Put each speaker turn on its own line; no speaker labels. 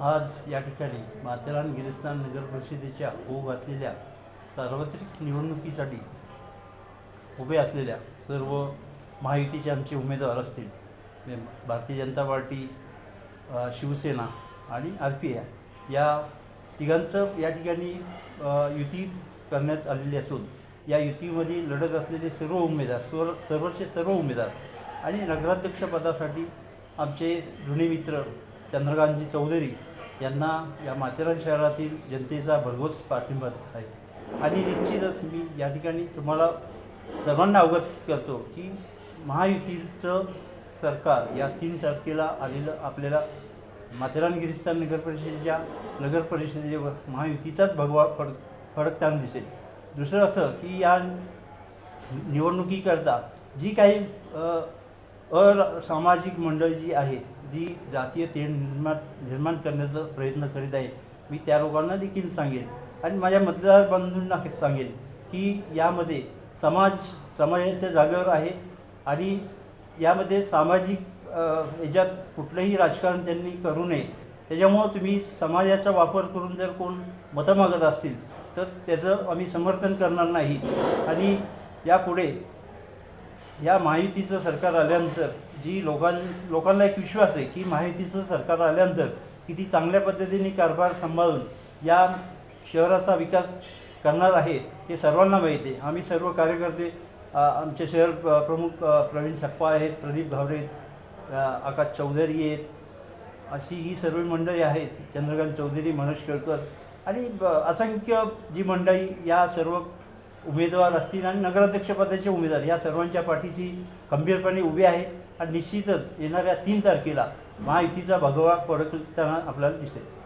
आज या ठिकाणी माथेरान गिरिस्थान नगर परिषदेच्या होऊ घातलेल्या सार्वत्रिक निवडणुकीसाठी उभे असलेल्या सर्व महायुतीचे आमचे उमेदवार असतील भारतीय जनता पार्टी शिवसेना आणि आर पी आय या तिघांचं या ठिकाणी युती करण्यात आलेली असून या युतीमध्ये लढत असलेले सर्व उमेदवार सर्व सर्वचे सर्व उमेदवार आणि नगराध्यक्षपदासाठी आमचे जुने मित्र चंद्रकांतजी चौधरी यांना या माथेरान शहरातील जनतेचा भरघोस पाठिंबा आहे आणि निश्चितच मी या ठिकाणी तुम्हाला सर्वांना अवगत करतो की महायुतीचं सरकार या तीन तारखेला आलेलं आपल्याला माथेरान गिरिस्तान नगर परिषदेच्या नगर परिषदेवर महायुतीचाच भगवा फड फडकताना दिसेल. दुसरं असं की या निवडणुकीकरता जी काही असामाजिक मंडळ जी आहे जी जातीय तेढ निर्माण निर्माण करण्याचा प्रयत्न करीत आहे मी त्या लोकांना देखील सांगेन. आणि माझ्या मतदार बंधूंना सांगेन की यामध्ये समाज समाजाच्या जागेवर आहे आणि यामध्ये सामाजिक याच्यात कुठलंही राजकारण त्यांनी करू नये. त्याच्यामुळं तुम्ही समाजाचा वापर करून जर कोण मतं मागत असतील तर त्याचं आम्ही समर्थन करणार नाही. आणि यापुढे या महायुतीचं सरकार आल्यानंतर जी लोकां लोकांना एक विश्वास आहे की महायुतीचं सरकार आल्यानंतर किती चांगल्या पद्धतीने कारभार सांभाळून या शहराचा विकास करणार आहे हे सर्वांना माहिती आहे. आम्ही सर्व कार्यकर्ते आमचे शहर प्रमुख प्रवीण सप्पा आहेत प्रदीप घावरे आकाश चौधरी आहेत अशी ही सर्व मंडळी आहेत चंद्रकांत चौधरी मनोज केळकर आणि ब- असंख्य जी मंडळी या सर्व उमेदवार असतील आणि नगराध्यक्षपदाचे उमेदवार. या सर्वांच्या पाठीशी खंबीरपणे उभे आहे आणि निश्चितच येणाऱ्या तीन तारखेला महायुतीचा भगवा फडकताना आपल्याला दिसेल.